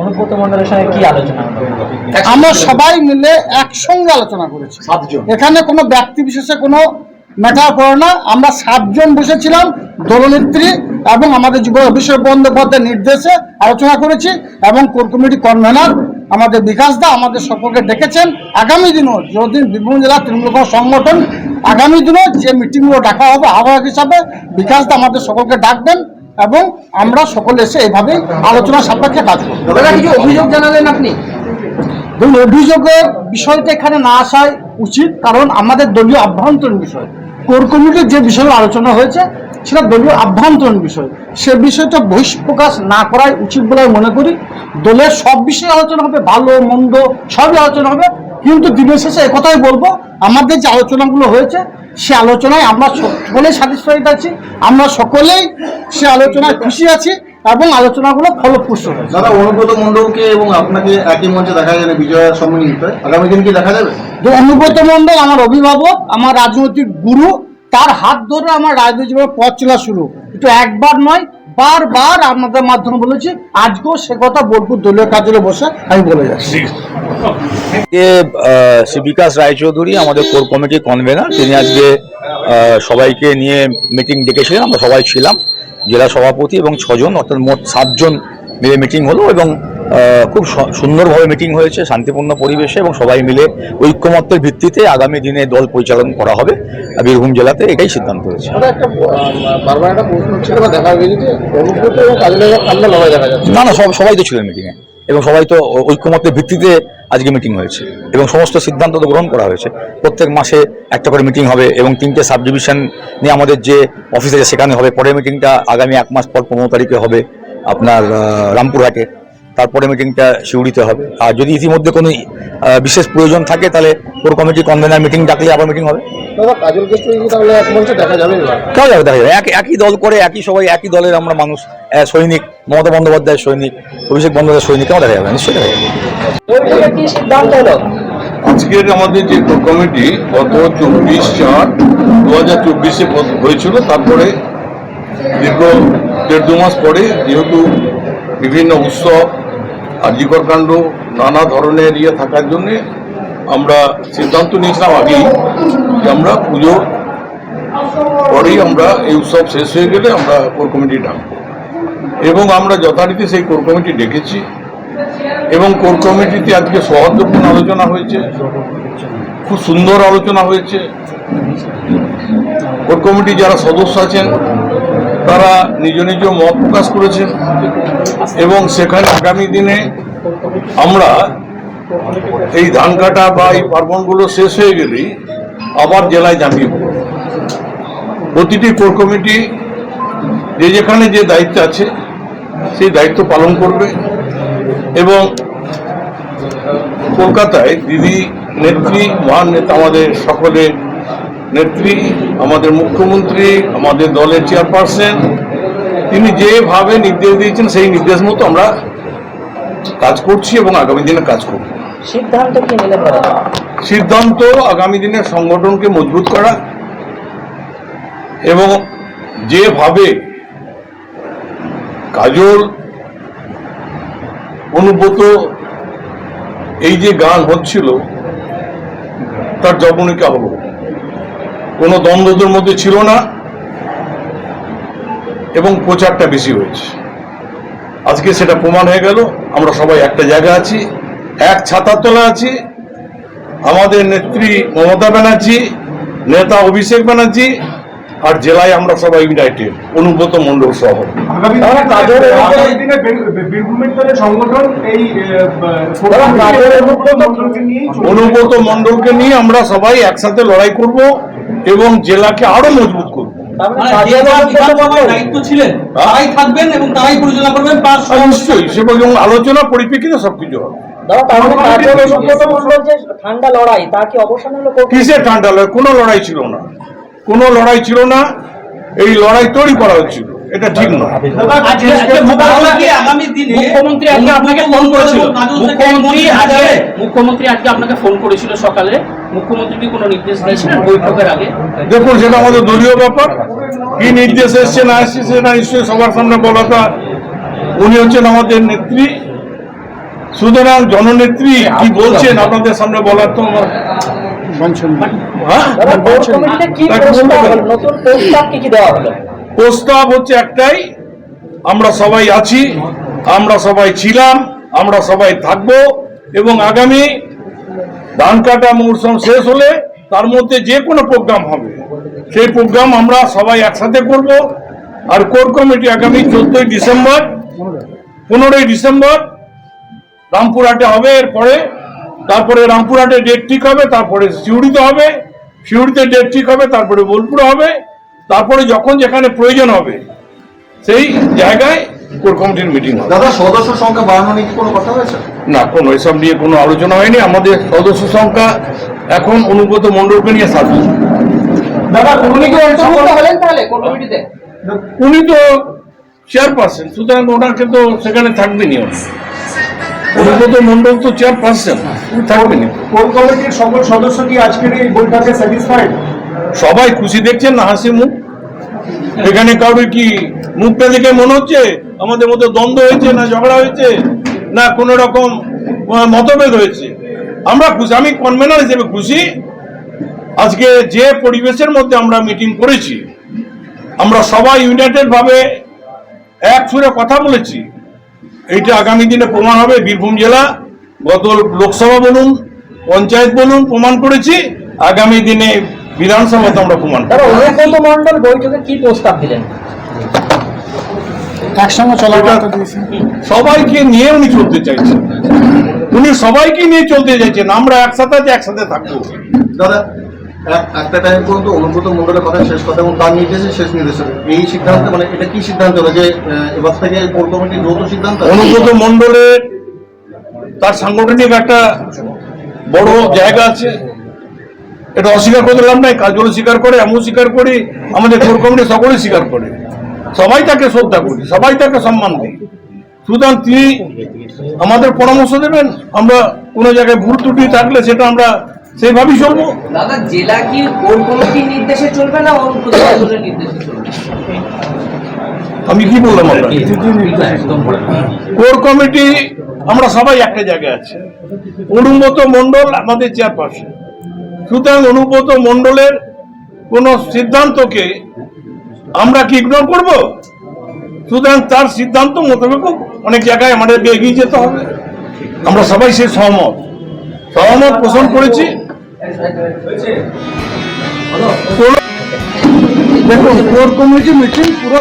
অনুব্রত মন্ডলের সঙ্গে কি আলোচনা? আমরা সবাই মিলে একসঙ্গে আলোচনা করেছি। এখানে কোনো ব্যক্তি বিশেষে কোনো ম্যাটার করে না। আমরা সাতজন বসেছিলাম দলনেত্রী এবং আমাদের যুব অভিষেক বন্দ্যোপাধ্যায়ের নির্দেশে আলোচনা করেছি এবং কোর কমিটি কনভেনার আমাদের বিকাশ দা আমাদের সকলকে ডেকেছেন। আগামী দিনও যদি বীরভূম জেলা তৃণমূল কংগ্রেস সংগঠন আগামী দিনও যে মিটিংগুলো ডাকা হবে আহ্বায়ক হিসাবে বিকাশ দা আমাদের সকলকে ডাকবেন। এবং আমরা সকলে এসে এইভাবেই আলোচনা সাপেক্ষে কাজ করব। দাদা কিছু অভিযোগ জানালেন আপনি? ধরুন অভিযোগের বিষয়টা এখানে না আসাই উচিত কারণ আমাদের দলীয় আভ্যন্তরীণ বিষয়। কোর কমিটির যে বিষয়ে আলোচনা হয়েছে সেটা দলীয় আভ্যন্তরীণ বিষয়। সে বিষয়টা বহিষ্প্রকাশ না করাই উচিত বলে আমি মনে করি। দলের সব বিষয়ে আলোচনা হবে ভালো মন্দ সবই আলোচনা হবে। কিন্তু দিনের শেষে একথাই বলব আমাদের যে আলোচনাগুলো হয়েছে সে আলোচনায় আমরা সকলে স্যাটিসফাইড আছি আমরা সকলেই সে আলোচনায় খুশি আছি এবং আলোচনাগুলো ফলপ্রসূ হয়েছে। দাদা অনুব্রত মণ্ডলকে এবং আপনাকে একই মঞ্চে দেখা যাবে বিজয়া সম্মিলিত আগামী দিন কি দেখা যাবে? যে অনুব্রত মণ্ডল আমার অভিভাবক আমার রাজনৈতিক গুরু তার হাত ধরে আমার রাজনৈতিক পথ চলা শুরু। কিন্তু একবার নয় বারবার আপনাদের মাধ্যমে বলেছি আজকেও সে কথা বোলপুর দলীয় কার্যালয়ে বসে আমি বলে যাচ্ছি। শ্রী বিকাশ রায়চৌধুরী আমাদের কোর কমিটির কনভেনার তিনি আজকে আহ, সবাইকে নিয়ে মিটিং ডেকেছিলেন আমরা সবাই ছিলাম জেলা সভাপতি এবং ছজন অর্থাৎ মোট সাতজন মিলে মিটিং হলো এবং খুব সুন্দরভাবে মিটিং হয়েছে শান্তিপূর্ণ পরিবেশে এবং সবাই মিলে ঐক্যমত্যের ভিত্তিতে আগামী দিনে দল পরিচালন করা হবে বীরভূম জেলাতে এটাই সিদ্ধান্ত হয়েছে। না না সব সবাই তো ছিলেন মিটিংয়ে এবং সবাই তো ঐক্যমত্যের ভিত্তিতে আজকে মিটিং হয়েছে এবং সমস্ত সিদ্ধান্ত তো গ্রহণ করা হয়েছে। প্রত্যেক মাসে একটা করে মিটিং হবে এবং তিনটে সাব ডিভিশন নিয়ে আমাদের যে অফিস আছে সেখানে হবে। পরের মিটিংটা আগামী এক মাস পর পনেরো তারিখে হবে আপনার রামপুরহাটে। তারপরে মিটিংটা শিউড়িতে হবে। আর যদি ইতিমধ্যে কোনো বিশেষ প্রয়োজন থাকে তাহলে কোর কমিটি কনভেনার মিটিং ডাকলে আবার মিটিং হবে। দেখা যাবে দেখা যাবে এক একই দল করে একই সবাই একই দলের আমরা মানুষ সৈনিক মমতা বন্দ্যোপাধ্যায়ের সৈনিক অভিষেক বন্দ্যোপাধ্যায়ের সৈনিক কেমন দেখা যাবে নিশ্চয়ই দেখা যাবে। আজকের আমাদের যে কোর কমিটি গত চব্বিশ চার দু হাজার চব্বিশে হয়েছিল। তারপরে দীর্ঘ দেড় দু মাস পরে যেহেতু বিভিন্ন উৎসব আর্যিকর কাণ্ড, নানা ধরনের ইয়ে থাকার জন্যে আমরা সিদ্ধান্ত নিয়েছিলাম আগেই যে আমরা পুজোর পরেই আমরা এই উৎসব শেষ হয়ে গেলে আমরা কোর কমিটি ডাকবো। এবং আমরা যথারীতি সেই কোর কমিটি ডেকেছি। এবং কোর কমিটিতে আজকে সৌহার্দ্যপূর্ণ আলোচনা হয়েছে। খুব সুন্দর আলোচনা হয়েছে। কোর কমিটি যারা সদস্য আছেন, তারা নিজ নিজ মত প্রকাশ করেছেন। এবং সেখানে আগামী দিনে আমরা এই ধান কাটা বা এই পার্বণগুলো শেষ হয়ে গেলেই আবার জেলায় জামিয়ে পড়ব প্রতিটি কোর কমিটি যে যেখানে যে দায়িত্ব আছে, সেই দায়িত্ব পালন করবে এবং কলকাতায় দিদি, নেত্রী, মহান নেতা আমাদের সকলের নেত্রী, আমাদের মুখ্যমন্ত্রী, আমাদের দলের চেয়ারপারসন তিনি যেভাবে নির্দেশ দিয়েছেন সেই নির্দেশ মতো আমরা কাজ করছি এবং আগামী দিনে কাজ করব। সিদ্ধান্ত কি নিলে সিদ্ধান্ত আগামী দিনের সংগঠনকে মজবুত করা এবং যেভাবে কাজল অনুব্রত এই যে গান হচ্ছিল তার জবনিকা হলো। কোনো দ্বন্দ্বদের মধ্যে ছিল না। এবং প্রচারটা বেশি হয়েছে। আজকে সেটা প্রমাণ হয়ে গেল। আমরা সবাই একটা জায়গায় আছি এক ছাতার তলা আছি। আমাদের নেত্রী মমতা ব্যানার্জি নেতা অভিষেক ব্যানার্জি আর জেলায় আমরা সবাই ইউনাইটেড অনুব্রত মণ্ডল সহ। মন্ডলকে। অনুব্রত মণ্ডলকে নিয়ে আমরা সবাই একসাথে লড়াই করব এবং জেলাকে আরও মজবুত করব। আলোচনা পরিপ্রেক্ষিতে সবকিছু হবে। দাদা তার মানে ঠান্ডা লড়াই তা কি অবসান হলো কিসের ঠান্ডা লড়াই? কোনো লড়াই ছিল না। কোনো লড়াই ছিল না। এই লড়াই তৈরি করা হচ্ছিল এটা ঠিক নয়। মুখ্যমন্ত্রী আগামী দিনে মুখ্যমন্ত্রী আজকে আপনাকে ফোন করেছিল। মুখ্যমন্ত্রী আজকে আজকে মুখ্যমন্ত্রী আজকে আপনাকে ফোন করেছিল সকালে। মুখ্যমন্ত্রী কি কোনো নির্দেশ দিয়েছিলেন বৈঠকের আগে? দেখুন সেটা আমাদের দলীয় ব্যাপার। কি নির্দেশ এসছে না এসছে সেটা নিশ্চয়ই সবার সামনে বলাটা উনি হচ্ছেন আমাদের নেত্রী। সুতরাং জননেত্রী কি বলছেন আপনাদের সামনে বলার তো আমার হ্যাঁ? নতুন প্রস্তাব কি কি দেওয়া হলো? প্রস্তাব হচ্ছে একটাই, আমরা সবাই আছি, আমরা সবাই ছিলাম, আমরা সবাই থাকব, এবং আগামী ধান কাটা মৌসুম শেষ হলে তার মধ্যে যে কোনো প্রোগ্রাম হবে, সেই প্রোগ্রাম আমরা সবাই একসাথে করব, আর কোর কমিটি আগামী চোদ্দই ডিসেম্বর, পনেরোই ডিসেম্বর, রামপুরহাটে হবে এরপরে, তারপরে রামপুরহাটে ডেট ঠিক হবে, তারপরে সিউড়িতে হবে, সিউড়িতে ডেট ঠিক হবে, তারপরে বোলপুরে হবে তারপরে যখন যেখানে প্রয়োজন হবে সেই জায়গায় কোর কমিটির মিটিং হবে। দাদা সদস্য সংখ্যা বাড়ানো নিয়ে কোনো কথা হয়েছে? না কোনো এসব নিয়ে কোনো আলোচনা হয়নি। আমাদের সদস্য সংখ্যা এখন অনুগত মণ্ডলকে নিয়ে সাতজন দাদা উনি কি হলেন তাহলে কোন কমিটিতে? উনি তো চেয়ারপারসন সুতরাং ওনাকে তো সেখানে থাকবেনি অনুগত মণ্ডল তো চেয়ারপারসন উনি থাকবেনই। কোর কমিটির সকল সদস্য কি আজকের এই বৈঠকে স্যাটিসফাইড সবাই খুশি দেখছেন না হাসি মুখ? এখানে কারোর কি মুখটা দেখে মনে হচ্ছে? আমাদের মধ্যে দ্বন্দ্ব হয়েছে না ঝগড়া হয়েছে? না কোনো রকম মতভেদ হয়েছে? আমরা খুশি, আমি কনভেনার হিসেবে খুশি। আজকে যে পরিবেশের মধ্যে আমরা মিটিং করেছি, আমরা সবাই ইউনাইটেড ভাবে এক সুরে কথা বলেছি। এইটা আগামী দিনে প্রমাণ হবে। বীরভূম জেলা গত লোকসভা বলুন, পঞ্চায়েত বলুন, প্রমাণ করেছি। আগামী দিনে বিধানসভাতে আমরা প্রমাণ। দাদা অনুব্রত মন্ডল বৈঠকে কি প্রস্তাব দিলেন? একসঙ্গে কথা সবাইকে নিয়ে উনি চলতে চাইছেন। উনি সবাইকে নিয়ে চলতে চাইছেন। আমরা একসাথে আছি একসাথে থাকব। দাদা এক- একটা টাইম পর্যন্ত অনুব্রত মন্ডলের কথা শেষ কথা এবং তার নির্দেশে শেষ নির্দেশ এই সিদ্ধান্ত মানে এটা কি সিদ্ধান্ত হলো যে এবার থেকে কোর কমিটির যৌথ সিদ্ধান্ত অনুব্রত মন্ডলের তার সাংগঠনিক একটা বড় জায়গা আছে। এটা অস্বীকার করতে লাভ নাই কাজগুলো স্বীকার করে এমন স্বীকার করি আমাদের কোর কমিটি সকলে স্বীকার করে। সবাই তাকে শ্রদ্ধা করি সবাই তাকে সম্মান দিই সুতরাং তিনি আমাদের পরামর্শ দেবেন আমরা কোনো জায়গায় ভুল ত্রুটি থাকলে সেটা আমরা সেইভাবেই চলবো। দাদা জেলা কি কমিটির নির্দেশে চলবে না নির্দেশে চলবে? আমি কি বললাম কোর কমিটি আমরা সবাই একটা জায়গায় আছি। অনুমত মণ্ডল আমাদের চেয়ারপারসন সুতরাং অনুব্রত মণ্ডলের কোন সিদ্ধান্তকে আমরা কি ইগনোর করব? সুতরাং তার সিদ্ধান্ত মোতাবেক অনেক জায়গায় আমাদেরকে এগিয়ে যেতে হবে। আমরা সবাই সে সহমত। সহমত পোষণ করেছি। দেখুন, কোর কমিটি মিটিং পুরো